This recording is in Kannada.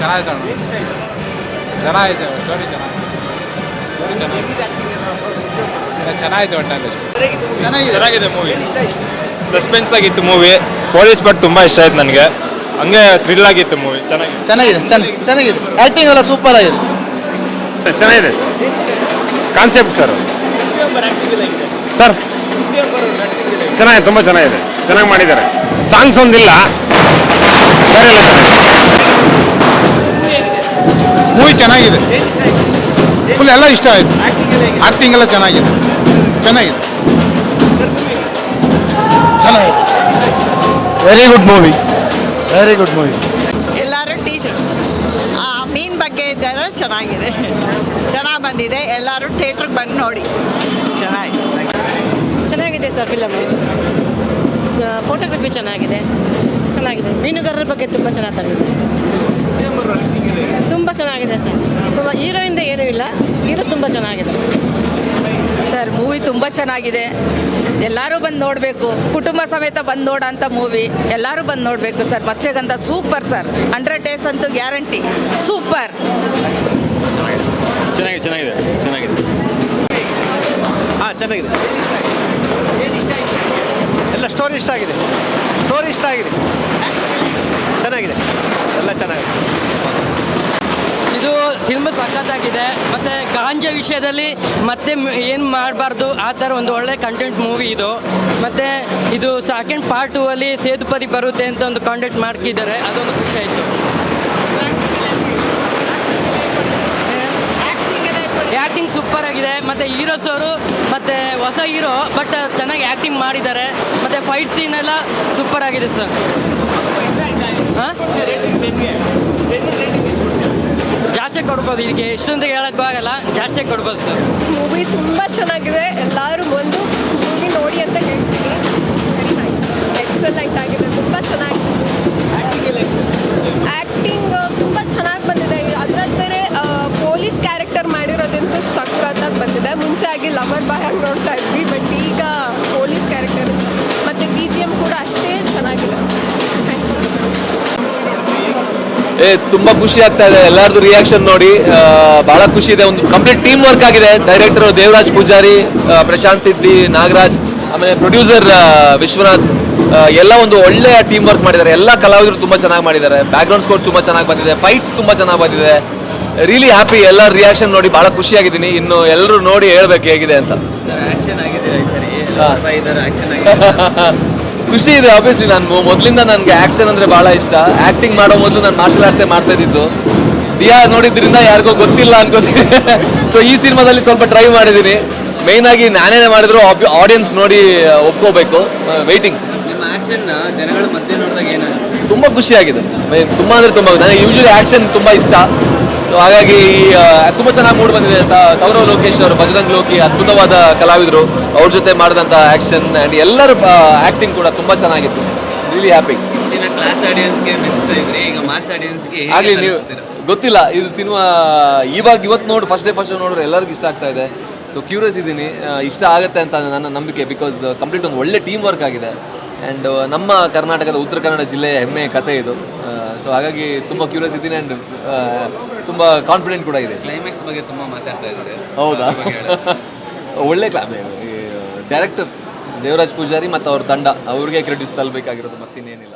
ಚೆನ್ನಾಗಿದೆ ಅಣ್ಣ ಚೆನ್ನಾಗಿದೆ ಸ್ಟೋರಿ ಚೆನ್ನಾಗಿದೆ. ಸ್ಟೋರಿ ಚೆನ್ನಾಗಿದೆ. ಚೆನ್ನಾಗಿದೆ ಒಟ್ಟಲ್ಲಿ ಚೆನ್ನಾಗಿದೆ ಮೂವಿ ಸಸ್ಪೆನ್ಸ್ ಆಗಿತ್ತು ಮೂವಿ ಪೊಲೀಸ್ ಬಟ್ ತುಂಬ ಇಷ್ಟ ಆಯ್ತು ನನಗೆ. ಹಂಗೆ ಥ್ರಿಲ್ ಆಗಿತ್ತು ಮೂವಿ ಚೆನ್ನಾಗಿದೆ. ಚೆನ್ನಾಗಿದೆ ಚೆನ್ನಾಗಿ ಚೆನ್ನಾಗಿದೆ. ಆ್ಯಕ್ಟಿಂಗ್ ಎಲ್ಲ ಸೂಪರ್ ಆಗಿದೆ. ಚೆನ್ನಾಗಿದೆ. ಕಾನ್ಸೆಪ್ಟ್ ಸರ್ ಸರ್ ಚೆನ್ನಾಗಿದೆ ತುಂಬ ಚೆನ್ನಾಗಿದೆ. ಚೆನ್ನಾಗಿ ಮಾಡಿದ್ದಾರೆ. ಸಾಂಗ್ಸ್ ಒಂದಿಲ್ಲ. ಬೇರೆ ಎಲ್ಲ ಚೆನ್ನಾಗಿದೆ. ಎಲ್ಲ ಇಷ್ಟ ಆಯಿತು. ಆ್ಯಕ್ಟಿಂಗ್ ಎಲ್ಲ ಚೆನ್ನಾಗಿದೆ. ಚೆನ್ನಾಗಿದೆ. ಚೆನ್ನಾಗಿದೆ. Very good movie very good movie ಎಲ್ಲರೂ ಟೀಚರ್ ಮೀನ್ ಬಗ್ಗೆ ಇದ್ದಾರೆ ಚೆನ್ನಾಗಿದೆ. ಚೆನ್ನಾಗಿ ಬಂದಿದೆ. ಎಲ್ಲರೂ ಥಿಯೇಟ್ರಿಗೆ ಬಂದು ನೋಡಿ. ಚೆನ್ನಾಗಿದೆ. ಚೆನ್ನಾಗಿದೆ ಸರ್ ಫಿಲಮ್ ಫೋಟೋಗ್ರಫಿ ಚೆನ್ನಾಗಿದೆ. ಚೆನ್ನಾಗಿದೆ. ಮೀನುಗಾರರ ಬಗ್ಗೆ ತುಂಬ ಚೆನ್ನಾಗಿ ತಂದಿದೆ ತುಂಬ ಚೆನ್ನಾಗಿದೆ ಸರ್. ತುಂಬ ಹೀರೋಯಿಂದ ಏನೂ ಇಲ್ಲ. ಹೀರೋ ತುಂಬ ಚೆನ್ನಾಗಿದೆ. ಸರ್ ಮೂವಿ ತುಂಬ ಚೆನ್ನಾಗಿದೆ. ಎಲ್ಲರೂ ಬಂದು ನೋಡಬೇಕು. ಕುಟುಂಬ ಸಮೇತ ಬಂದು ನೋಡೋಂಥ ಮೂವಿ ಎಲ್ಲರೂ ಬಂದು ನೋಡಬೇಕು sir. Matsyagandha super sir. Hundred days ಅಂತೂ ಗ್ಯಾರಂಟಿ. ಸೂಪರ್. ಚೆನ್ನಾಗಿದೆ ಚೆನ್ನಾಗಿದೆ ಚೆನ್ನಾಗಿದೆ. ಹಾಂ ಚೆನ್ನಾಗಿದೆ. ಎಲ್ಲ ಸ್ಟೋರಿ ಇಷ್ಟ ಆಗಿದೆ. ಸ್ಟೋರಿ ಇಷ್ಟ ಆಗಿದೆ. ಚೆನ್ನಾಗಿದೆ ಚೆನ್ನಾಗಿದೆ ಇದು ಸಿನಿಮಾ ಸಖತ್ತಾಗಿದೆ. ಮತ್ತು ಗಾಂಜಾ ವಿಷಯದಲ್ಲಿ ಮತ್ತೆ ಏನು ಮಾಡಬಾರ್ದು? ಆ ಥರ ಒಂದು ಒಳ್ಳೆ ಕಂಟೆಂಟ್ ಮೂವಿ ಇದು. ಮತ್ತು ಇದು ಸೆಕೆಂಡ್ ಪಾರ್ಟ್ ಟೂ ಅಲ್ಲಿ ಸೇತುಪತಿ ಬರುತ್ತೆ ಅಂತ ಒಂದು ಕಾಂಟೆಕ್ಟ್ ಮಾಡ್ಕಿದ್ದಾರೆ ಅದೊಂದು ಖುಷಿ ಆಯಿತು. ಆ್ಯಕ್ಟಿಂಗ್ ಸೂಪರ್ ಆಗಿದೆ. ಮತ್ತು ಹೀರೋಸ್ ಅವರು ಮತ್ತು ಹೊಸ ಹೀರೋ ಬಟ್ ಚೆನ್ನಾಗಿ ಆ್ಯಕ್ಟಿಂಗ್ ಮಾಡಿದ್ದಾರೆ. ಮತ್ತು ಫೈಟ್ ಸೀನ್ ಎಲ್ಲ ಸೂಪರ್ ಆಗಿದೆ ಸರ್ ಹಾಂ ಜಾಸ್ತಿ ಕೊಡ್ಬೋದು. ಇದಕ್ಕೆ ಎಷ್ಟೊಂದು ಹೇಳಕ್ಕೂ ಆಗಲ್ಲ. ಜಾಸ್ತಿ ಕೊಡ್ಬೋದು ಸರ್. ಮೂವಿ ತುಂಬ ಚೆನ್ನಾಗಿದೆ. ಎಲ್ಲರೂ ಬಂದು ಮೂವಿ ನೋಡಿ ಅಂತ ಹೇಳ್ತೀನಿ ಇಟ್ಸ್ ವೆರಿ ನೈಸ್ ಎಕ್ಸಲೆಂಟ್ ಆಗಿದೆ. ತುಂಬ ಚೆನ್ನಾಗಿ ಆ್ಯಕ್ಟಿಂಗ್ ತುಂಬ ಚೆನ್ನಾಗಿ ಬಂದಿದೆ. ಅದ್ರಲ್ಲಿ ಬೇರೆ ಪೊಲೀಸ್ ಕ್ಯಾರೆಕ್ಟರ್ ಮಾಡಿರೋದಂತೂ ಸಖತ್ತಾಗಿ ಬಂದಿದೆ. ಮುಂಚೆ ಆಗಿ ಲವರ್ ಬಾಯ್ ಆಗಿ ನೋಡ್ತಾ ಇದ್ವಿ ಬಟ್ ಈಗ ಪೊಲೀಸ್ ಕ್ಯಾರೆಕ್ಟರ್ ಮತ್ತು ಬಿ ಜಿ ಎಂ ಕೂಡ ಅಷ್ಟೇ ಚೆನ್ನಾಗಿದೆ. ಏ ತುಂಬಾ ಖುಷಿ ಆಗ್ತಾ ಇದೆ. ಎಲ್ಲರದು ರಿಯಾಕ್ಷನ್ ನೋಡಿ. ಬಹಳ ಖುಷಿ ಇದೆ. ಒಂದು ಕಂಪ್ಲೀಟ್ ಟೀಮ್ ವರ್ಕ್ ಆಗಿದೆ. ಡೈರೆಕ್ಟರ್ ದೇವರಾಜ್ ಪೂಜಾರಿ ಪ್ರಶಾಂತ್ ಸಿದ್ದಿ ನಾಗರಾಜ್ ಆಮೇಲೆ ಪ್ರೊಡ್ಯೂಸರ್ ವಿಶ್ವನಾಥ್ ಎಲ್ಲ ಒಂದು ಒಳ್ಳೆಯ ಟೀಮ್ ವರ್ಕ್ ಮಾಡಿದ್ದಾರೆ. ಎಲ್ಲ ಕಲಾವಿದರು ತುಂಬಾ ಚೆನ್ನಾಗಿ ಮಾಡಿದ್ದಾರೆ. ಬ್ಯಾಕ್ಗ್ರೌಂಡ್ ಸ್ಕೋರ್ ತುಂಬಾ ಚೆನ್ನಾಗಿ ಬಂದಿದೆ. ಫೈಟ್ಸ್ ತುಂಬಾ ಚೆನ್ನಾಗಿ ಬಂದಿದೆ. ರಿಯಲಿ ಹ್ಯಾಪಿ ಎಲ್ಲ ರಿಯಾಕ್ಷನ್ ನೋಡಿ. ಬಹಳ ಖುಷಿಯಾಗಿದ್ದೀನಿ ಇನ್ನು ಎಲ್ಲರೂ ನೋಡಿ ಹೇಳ್ಬೇಕು ಹೇಗಿದೆ ಅಂತ. ಖುಷಿ ಇದೆ ಆಬ್ವಿಯಸ್ಲಿ ನಾನು ಮೊದಲಿಂದ ನನಗೆ ಆಕ್ಷನ್ ಅಂದ್ರೆ ಬಹಳ ಇಷ್ಟ. ಆಕ್ಟಿಂಗ್ ಮಾಡೋ ಮೊದಲು ನಾನು ಮಾರ್ಷಲ್ ಆರ್ಟ್ಸೇ ಮಾಡ್ತಾ ಇದ್ದಿದ್ದು. ದಿಯಾ ನೋಡಿದ್ರಿಂದ ಯಾರಿಗೋ ಗೊತ್ತಿಲ್ಲ ಅನ್ಕೋತೀನಿ. ಸೊ ಈ ಸಿನಿಮಾದಲ್ಲಿ ಸ್ವಲ್ಪ ಟ್ರೈ ಮಾಡಿದ್ದೀನಿ ಆಗಿ ನಾನೇ ಮಾಡಿದ್ರು ಆಡಿಯನ್ಸ್ ನೋಡಿ ಒಪ್ಕೋಬೇಕು. ವೆಯ್ಟಿಂಗ್ ನಿಮ್ಮ ಆ್ಯಕ್ಷನ್ ಜನಗಳ ಮಧ್ಯೆ ನೋಡಿದಾಗ ಏನು ತುಂಬ ಖುಷಿಯಾಗಿದೆ. ತುಂಬ ತುಂಬಾ ಅಂದ್ರೆ ತುಂಬ ನನಗೆ ಯೂಶಲಿ ಆಕ್ಷನ್ ತುಂಬಾ ಇಷ್ಟ. ಸೊ ಹಾಗಾಗಿ ಈ ತುಂಬ ಚೆನ್ನಾಗಿ ಮೂಡ್ ಬಂದಿದೆ. ಸೌರವ್ ಲೋಕೇಶ್ ಅವರು ಬಜರಂಗ್ ಲೋಕಿ ಅದ್ಭುತವಾದ ಕಲಾವಿದರು. ಅವ್ರ ಜೊತೆ ಮಾಡಿದಂಥ ಆಕ್ಷನ್ ಆ್ಯಂಡ್ ಎಲ್ಲರ ಆಕ್ಟಿಂಗ್ ಕೂಡ ತುಂಬಾ ಚೆನ್ನಾಗಿತ್ತು. ರಿಲಿ ಹ್ಯಾಪಿ ಕ್ಲಾಸ್ ಆಡಿಯನ್ಸ್ಗೆ ಈಗ ಮಾಸ್ ಆಡಿಯನ್ಸ್ಗೆ ಆಗಲಿ ನೀವು ಗೊತ್ತಿಲ್ಲ. ಇದು ಸಿನಿಮಾ ಇವಾಗ ಇವತ್ತು ನೋಡಿ ಫಸ್ಟ್ ಡೇ ಫಸ್ಟ್ ನೋಡಿದ್ರೆ ಎಲ್ಲರಿಗೂ ಇಷ್ಟ ಆಗ್ತಾ ಇದೆ. ಸೊ ಕ್ಯೂರಿಯಸ್ ಇದ್ದೀನಿ ಇಷ್ಟ ಆಗುತ್ತೆ ಅಂತ ನನ್ನ ನಂಬಿಕೆ ಬಿಕಾಸ್ ಕಂಪ್ಲೀಟ್ ಒಂದು ಒಳ್ಳೆ ಟೀಮ್ ವರ್ಕ್ ಆಗಿದೆ. ಆ್ಯಂಡ್ ನಮ್ಮ ಕರ್ನಾಟಕದ ಉತ್ತರ ಕನ್ನಡ ಜಿಲ್ಲೆಯ ಹೆಮ್ಮೆಯ ಕಥೆ ಇದು. ಸೊ ಹಾಗಾಗಿ ತುಂಬ ಕ್ಯೂರಿಯಸ್ ಇದ್ದೀನಿ ಆ್ಯಂಡ್ ತುಂಬ ಕಾನ್ಫಿಡೆಂಟ್ ಕೂಡ ಇದೆ. ಕ್ಲೈಮ್ಯಾಕ್ಸ್ ಬಗ್ಗೆ ತುಂಬ ಮಾತಾಡ್ತಾ ಇದ್ದಾರೆ. ಹೌದಾ? ಒಳ್ಳೆ ಕ್ಲಾ ಡೈರೆಕ್ಟರ್ ದೇವರಾಜ್ ಪೂಜಾರಿ ಮತ್ತು ಅವ್ರ ತಂಡ ಅವ್ರಿಗೆ ಕ್ರೆಡಿಟ್ಸ್ ತಲ್ಬೇಕಾಗಿರೋದು ಮತ್ತಿನ್ನೇನಿಲ್ಲ.